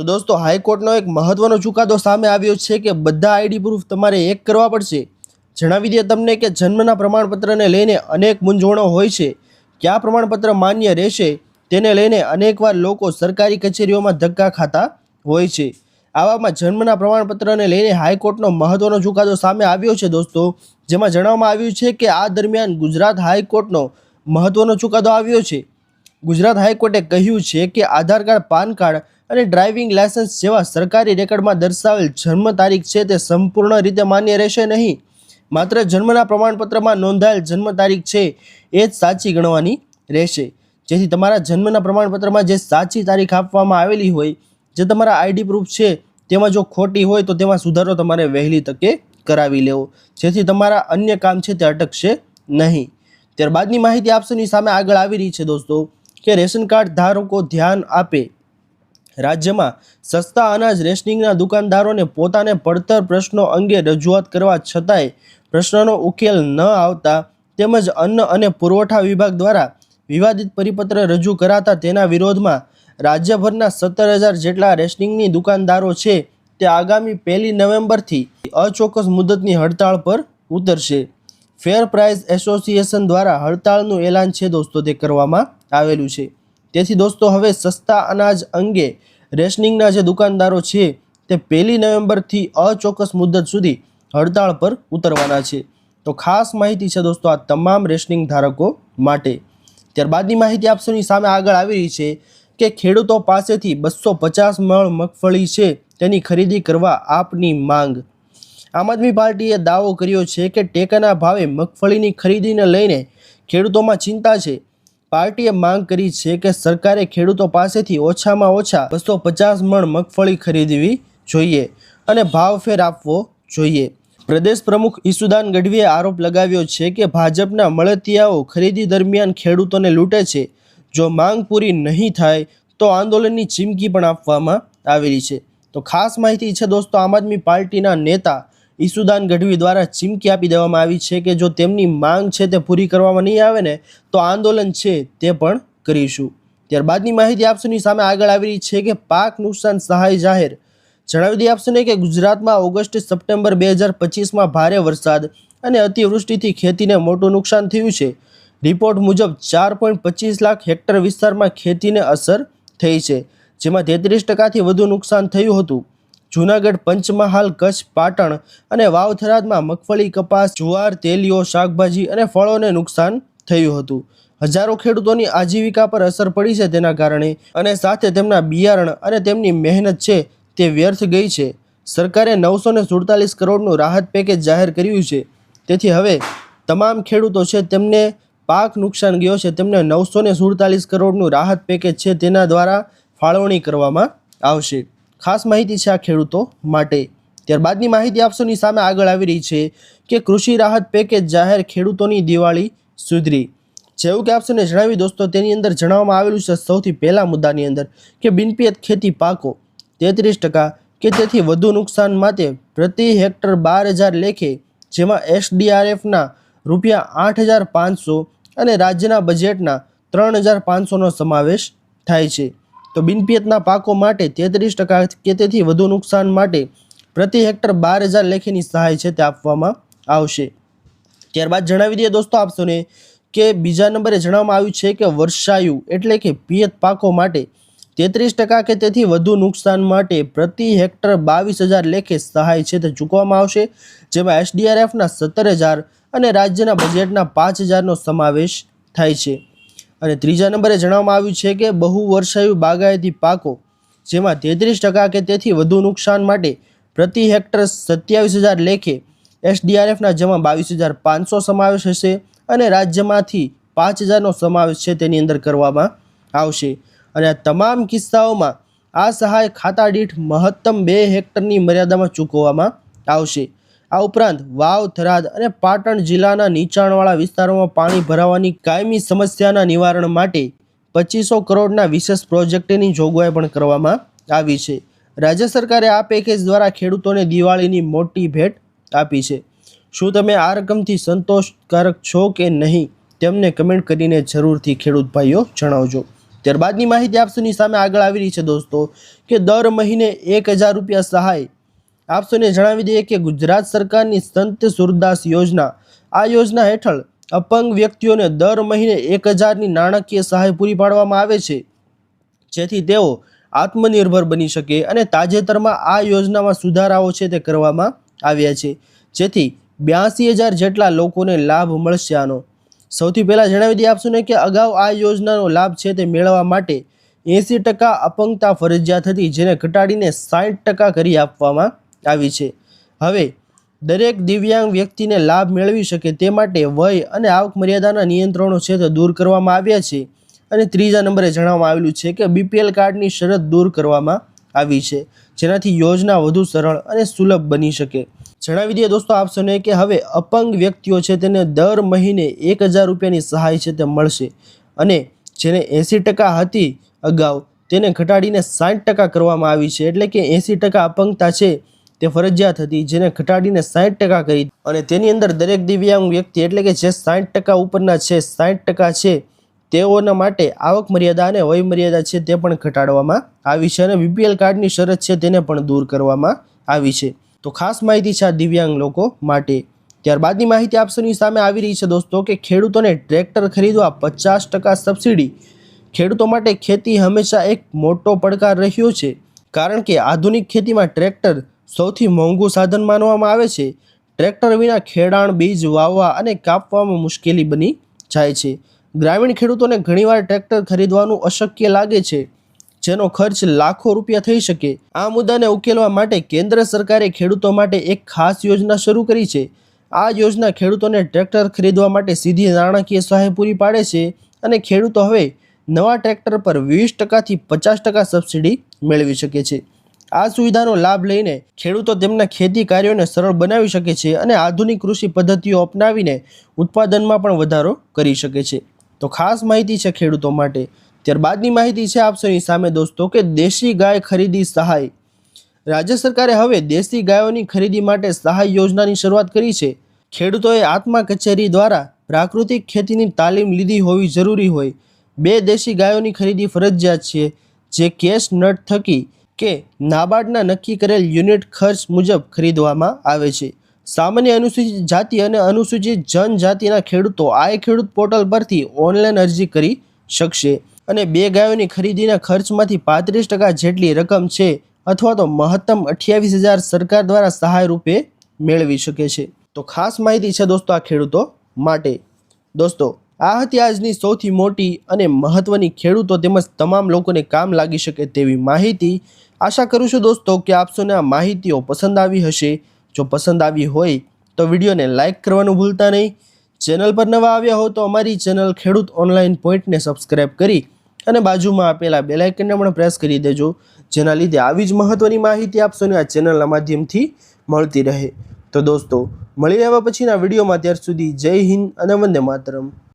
તો દોસ્તો, હાઈકોર્ટનો એક મહત્વનો ચુકાદો સામે આવ્યો છે કે બધા આઈડી પ્રૂફ તમારે એક કરવા પડશે. જણાવી દઈએ તમને કે જન્મના પ્રમાણપત્રને લઈને અનેક મૂંઝવણો હોય છે. કયા પ્રમાણપત્ર માન્ય રહેશે તેને લઈને અનેકવાર લોકો સરકારી કચેરીઓમાં ધક્કા ખાતા હોય છે. આવામાં જન્મના પ્રમાણપત્રને લઈને હાઈકોર્ટનો મહત્વનો ચુકાદો સામે આવ્યો છે દોસ્તો, જેમાં જણાવવામાં આવ્યું છે કે આ દરમિયાન ગુજરાત હાઈકોર્ટનો મહત્વનો ચુકાદો આવ્યો છે. ગુજરાત હાઈકોર્ટે કહ્યું છે કે આધાર કાર્ડ, પાન કાર્ડ અને ડ્રાઇવિંગ લાયસન્સ જેવા સરકારી રેકર્ડમાં દર્શાવેલ જન્મ તારીખ છે તે સંપૂર્ણ રીતે માન્ય રહેશે નહીં. માત્ર જન્મના પ્રમાણપત્રમાં નોંધાયેલ જન્મ તારીખ છે એ જ સાચી ગણવાની રહેશે. જેથી તમારા જન્મના પ્રમાણપત્રમાં જે સાચી તારીખ આપવામાં આવેલી હોય, જે તમારા આઈડી પ્રૂફ છે, તેમાં જો ખોટી હોય તો તેમાં સુધારો તમારે વહેલી તકે કરાવી લેવો. જેથી તમારા અન્ય કામ છે તે અટકશે નહીં. ત્યારબાદની માહિતી આપશોની સામે આગળ આવી રહી છે દોસ્તો, કે રેશન કાર્ડ ધારકો ધ્યાન આપે રાજ્યમાં સસ્તા અનાજ રેશનિંગના દુકાનદારોને પોતાને પડતર પ્રશ્નો અંગે રજૂઆત કરવા છતાંય પ્રશ્નનો ઉકેલ ન આવતા તેમજ અન્ન અને પુરવઠા વિભાગ દ્વારા વિવાદિત પરિપત્ર રજૂ કરાતા તેના વિરોધમાં રાજ્યભરના સત્તર હજાર જેટલા રેશનિંગની દુકાનદારો છે તે આગામી પહેલી નવેમ્બરથી અચોક્કસ મુદતની હડતાળ પર ઉતરશે. ફેર પ્રાઇસ એસોસિએશન દ્વારા હડતાળનું એલાન છે દોસ્તો, તે કરવામાં આવેલું છે. તેથી દોસ્તો, હવે સસ્તા અનાજ અંગે રેશનિંગના જે દુકાનદારો છે તે પહેલી નવેમ્બરથી અચોક્કસ મુદત સુધી હડતાળ પર ઉતરવાના છે. તો ખાસ માહિતી છે દોસ્તો આ તમામ રેશનિંગ ધારકો માટે. ત્યારબાદની માહિતી આપશોની સામે આગળ આવી રહી છે કે ખેડૂતો પાસેથી બસો પચાસ મણ મગફળી છે તેની ખરીદી કરવા આપની માંગ. આમ આદમી પાર્ટીએ દાવો કર્યો છે કે ટેકાના ભાવે મગફળીની ખરીદીને લઈને ખેડૂતોમાં ચિંતા છે. પાર્ટીએ માંગ કરી છે કે સરકારે ખેડૂતો પાસેથી ઓછામાં ઓછા બસો પચાસ મણ મગફળી ખરીદવી જોઈએ અને ભાવફેર આપવો જોઈએ. પ્રદેશ પ્રમુખ ઈસુદાન ગઢવીએ આરોપ લગાવ્યો છે કે ભાજપના મળતિયાઓ ખરીદી દરમિયાન ખેડૂતોને લૂંટે છે. જો માંગ પૂરી નહીં થાય, તો આંદોલનની ચીમકી પણ આપવામાં આવેલી છે. તો ખાસ માહિતી છે દોસ્તો, આમ આદમી પાર્ટીના નેતા ઈસુદાન ગઢવી દ્વારા ચીમકી આપી દેવામાં આવી છે કે જો તેમની માંગ છે તે પૂરી કરવામાં નહીં આવે ને, તો આંદોલન છે તે પણ કરીશું. ત્યારબાદની માહિતી આપશોની સામે આગળ આવી રહી છે કે પાક નુકસાન સહાય જાહેર. જણાવી દઈએ આપશોને કે ગુજરાતમાં ઓગસ્ટ સપ્ટેમ્બર બે હજાર પચીસમાં ભારે વરસાદ અને અતિવૃષ્ટિથી ખેતીને મોટું નુકસાન થયું છે. રિપોર્ટ મુજબ ચાર પોઈન્ટ પચીસ લાખ હેક્ટર વિસ્તારમાં ખેતીને અસર થઈ છે, જેમાં તેત્રીસ ટકાથી વધુ નુકસાન થયું હતું. જૂનાગઢ પંચમહાલ, કચ્છ, પાટણ અને વાવથરાદમાં મગફળી કપાસ, જુવાર, તેલીઓ, શાકભાજી અને ફળોને નુકસાન થયું હતું. હજારો ખેડૂતોની આજીવિકા પર અસર પડી છે તેના કારણે અને સાથે તેમના બિયારણ અને તેમની મહેનત છે તે વ્યર્થ ગઈ છે. સરકારે નવસો ને સુડતાલીસ કરોડનું રાહત પેકેજ જાહેર કર્યું છે. તેથી હવે તમામ ખેડૂતો છે તેમને પાક નુકસાન ગયો છે. તેમને નવસો ને સુડતાલીસ કરોડનું રાહત પેકેજ છે તેના દ્વારા ફાળવણી કરવામાં આવશે. ખાસ માહિતી છે આ ખેડૂતો માટે. ત્યારબાદની માહિતી આપશોની સામે આગળ આવી રહી છે કે કૃષિ રાહત પેકેજ જાહેર ખેડૂતોની દિવાળી સુધરી. જેવું કે આપશોને જણાવી, દોસ્તો, તેની અંદર જણાવવામાં આવેલું છે સૌથી પહેલા મુદ્દાની અંદર કે બિનપિયત ખેતી પાકો તેત્રીસ ટકા કે તેથી વધુ નુકસાન માટે પ્રતિ હેક્ટર બાર હજાર લેખે, જેમાં એસડીઆરએફના રૂપિયા આઠ હજાર પાંચસો અને રાજ્યના બજેટના ત્રણ હજાર પાંચસોનો સમાવેશ થાય છે. તો બિનપિયતના પાકો માટે તેત્રીસ ટકા કે તેથી વધુ નુકસાન માટે પ્રતિ હેક્ટર બાર હજાર લેખીની સહાય છે તે આપવામાં આવશે. ત્યારબાદ જણાવી દઈએ દોસ્તો આપશોને કે બીજા નંબરે જણાવવામાં આવ્યું છે કે વર્ષાયુ એટલે કે પિયત પાકો માટે તેત્રીસ ટકા કે તેથી વધુ નુકસાન માટે પ્રતિ હેક્ટર બાવીસ હજાર લેખે સહાય છે તે ચૂકવવામાં આવશે, જેમાં એસડીઆરએફના સત્તર હજાર અને રાજ્યના બજેટના પાંચ હજારનો સમાવેશ થાય છે. અને ત્રીજા નંબરે જણાવવામાં આવ્યું છે કે બહુ વર્ષાયુ બાગાયતી પાકો, જેમાં તેત્રીસ ટકા કે તેથી વધુ નુકસાન માટે પ્રતિ હેક્ટર સત્યાવીસ હજાર લેખે એસડીઆરએફના જેમાં બાવીસ હજાર પાંચસો સમાવેશ હશે અને રાજ્યમાંથી પાંચ હજારનો સમાવેશ છે તેની અંદર કરવામાં આવશે. અને આ તમામ કિસ્સાઓમાં આ સહાય ખાતા દીઠ મહત્તમ બે હેક્ટરની મર્યાદામાં ચૂકવવામાં આવશે. આ ઉપરાંત વાવ, થરાદ અને પાટણ જિલ્લાના નીચાણવાળા વિસ્તારોમાં પાણી ભરાવાની કાયમી સમસ્યાના નિવારણ માટે પચીસો કરોડના વિશેષ પ્રોજેક્ટની જોગવાઈ પણ કરવામાં આવી છે. રાજ્ય સરકારે આ પેકેજ દ્વારા ખેડૂતોને દિવાળીની મોટી ભેટ આપી છે. શું તમે આ રકમથી સંતોષકારક છો કે નહીં, તેમને કમેન્ટ કરીને જરૂરથી ખેડૂત ભાઈઓ જણાવજો. ત્યારબાદની માહિતી આપશુની સામે આગળ આવી રહી છે દોસ્તો, કે દર મહિને એક હજાર રૂપિયા સહાય આપસોને જણાવી દઈએ કે ગુજરાત સરકારની સંત સુરદાસ યોજના, આ યોજના હેઠળ અપંગ વ્યક્તિઓને દર મહિને એક હજારની નાણાકીય સહાય પૂરી પાડવામાં આવે છે. જેથી તેઓ આત્મનિર્ભર બની શકે અને તાજેતરમાં આ યોજનામાં સુધારાઓ છે તે કરવામાં આવ્યા છે. જેથી બ્યાસી હજાર જેટલા લોકોને લાભ મળશે આનો. સૌથી પહેલાં જણાવી દઈએ આપશોને કે અગાઉ આ યોજનાનો લાભ છે તે મેળવવા માટે એંસી ટકા અપંગતા ફરજિયાત હતી, જેને ઘટાડીને સાઠ ટકા કરી આપવામાં આવી છે. હવે, દરેક દિવ્યાંગ વ્યક્તિને લાભ મેળવી શકે તે માટે વય અને આવક મર્યાદાના નિયંત્રણો છે તે દૂર કરવામાં આવ્યા છે. અને ત્રીજા નંબરે જણાવવામાં આવેલું છે કે બીપીએલ કાર્ડની શરત દૂર કરવામાં આવી છે, જેનાથી યોજના વધુ સરળ અને સુલભ બની શકે. જણાવી દઈએ દોસ્તો આપ કે હવે અપંગ વ્યક્તિઓ છે તેને દર મહિને એક હજાર રૂપિયાની સહાય છે તે મળશે. અને જેને એંસી ટકા હતી અગાઉ, તેને ઘટાડીને સાઠ ટકા કરવામાં આવી છે. એટલે કે એંસી ટકા અપંગતા છે તે ફરજિયાત હતી, જેને ઘટાડીને સાઠ ટકા કરી. અને તેની અંદર દરેક દિવ્યાંગ વ્યક્તિ એટલે કે જે સાઠ ટકા ઉપરના છે સાઠ ટકા છે, તેઓના માટે આવક મર્યાદા અને વય મર્યાદા છે તે પણ ઘટાડવામાં આવી છે અને બીપીએલ કાર્ડની શરત છે તેને પણ દૂર કરવામાં આવી છે. તો ખાસ માહિતી છે આ દિવ્યાંગ લોકો માટે. ત્યારબાદની માહિતી આપસોની સામે આવી રહી છે દોસ્તો કે ખેડૂતોને ટ્રેક્ટર ખરીદવા પચાસ ટકા સબસિડી. ખેડૂતો માટે ખેતી હંમેશા એક મોટો પડકાર રહ્યો છે. કારણ કે આધુનિક ખેતીમાં ટ્રેક્ટર સૌથી મોંઘું સાધન માનવામાં આવે છે. ટ્રેક્ટર વિના ખેડાણ, બીજ વાવવા અને કાપવામાં મુશ્કેલી બની જાય છે. ગ્રામીણ ખેડૂતોને ઘણીવાર ટ્રેક્ટર ખરીદવાનું અશક્ય લાગે છે, જેનો ખર્ચ લાખો રૂપિયા થઈ શકે. આ મુદ્દાને ઉકેલવા માટે કેન્દ્ર સરકારે ખેડૂતો માટે એક ખાસ યોજના શરૂ કરી છે. આ યોજના ખેડૂતોને ટ્રેક્ટર ખરીદવા માટે સીધી નાણાકીય સહાય પૂરી પાડે છે અને ખેડૂતો હવે નવા ટ્રેક્ટર પર વીસ ટકાથી પચાસ ટકા સબસિડી મેળવી શકે છે. આ સુવિધાનો લાભ લઈને ખેડૂતો તેમના ખેતી કાર્યોને સરળ બનાવી શકે છે અને આધુનિક કૃષિ પદ્ધતિઓ અપનાવીને ઉત્પાદનમાં પણ વધારો કરી શકે છે. તો ખાસ માહિતી છે ખેડૂતો માટે. ત્યારબાદની માહિતી છે આપસોની સામે દોસ્તો કે દેશી ગાય ખરીદી સહાય. રાજ્ય સરકારે હવે દેશી ગાયોની ખરીદી માટે સહાય યોજનાની શરૂઆત કરી છે. ખેડૂતોએ આત્મા કચેરી દ્વારા પ્રાકૃતિક ખેતીની તાલીમ લીધી હોવી જરૂરી હોય. બે દેશી ગાયોની ખરીદી ફરજિયાત છે. જે કેશ નટ થકી કે નાબાર્ડના નક્કી કરેલ યુનિટ ખર્ચ મુજબ ખરીદવામાં આવે છે. સામાન્ય અનુસૂચિત જાતિ અને અનુસૂચિત જનજાતિના ખેડૂતો આ ખેડૂત પોર્ટલ પરથી ઓનલાઈન અરજી કરી શકશે અને બે ગાયોની ખરીદીના ખર્ચમાંથી પાંત્રીસ ટકા જેટલી રકમ છે અથવા તો મહત્તમ અઠ્યાવીસ હજાર સરકાર દ્વારા સહાય રૂપે મેળવી શકે છે. તો ખાસ માહિતી છે દોસ્તો આ ખેડૂતો માટે. દોસ્તો આ હતી આજની સૌથી મોટી અને મહત્વની ખેડૂતો તેમજ તમામ લોકોને કામ લાગી શકે તેવી માહિતી. આશા કરું છું દોસ્તો કે આપસોને આ માહિતીઓ પસંદ આવી હશે. જો પસંદ આવી હોય તો વિડીયોને લાઇક કરવાનું ભૂલતા નહીં. ચેનલ પર નવા આવ્યા હો તો અમારી ચેનલ ખેડૂત ઓનલાઈન પોઈન્ટને સબસ્ક્રાઈબ કરી અને બાજુમાં આપેલા બેલાઇકનને પણ પ્રેસ કરી દેજો, જેના લીધે આવી જ મહત્ત્વની માહિતી આપશોને આ ચેનલના માધ્યમથી મળતી રહે. તો દોસ્તો, મળી આવ્યા પછીના વિડીયોમાં ત્યાર સુધી જય હિન્દ અને વંદે માતરમ.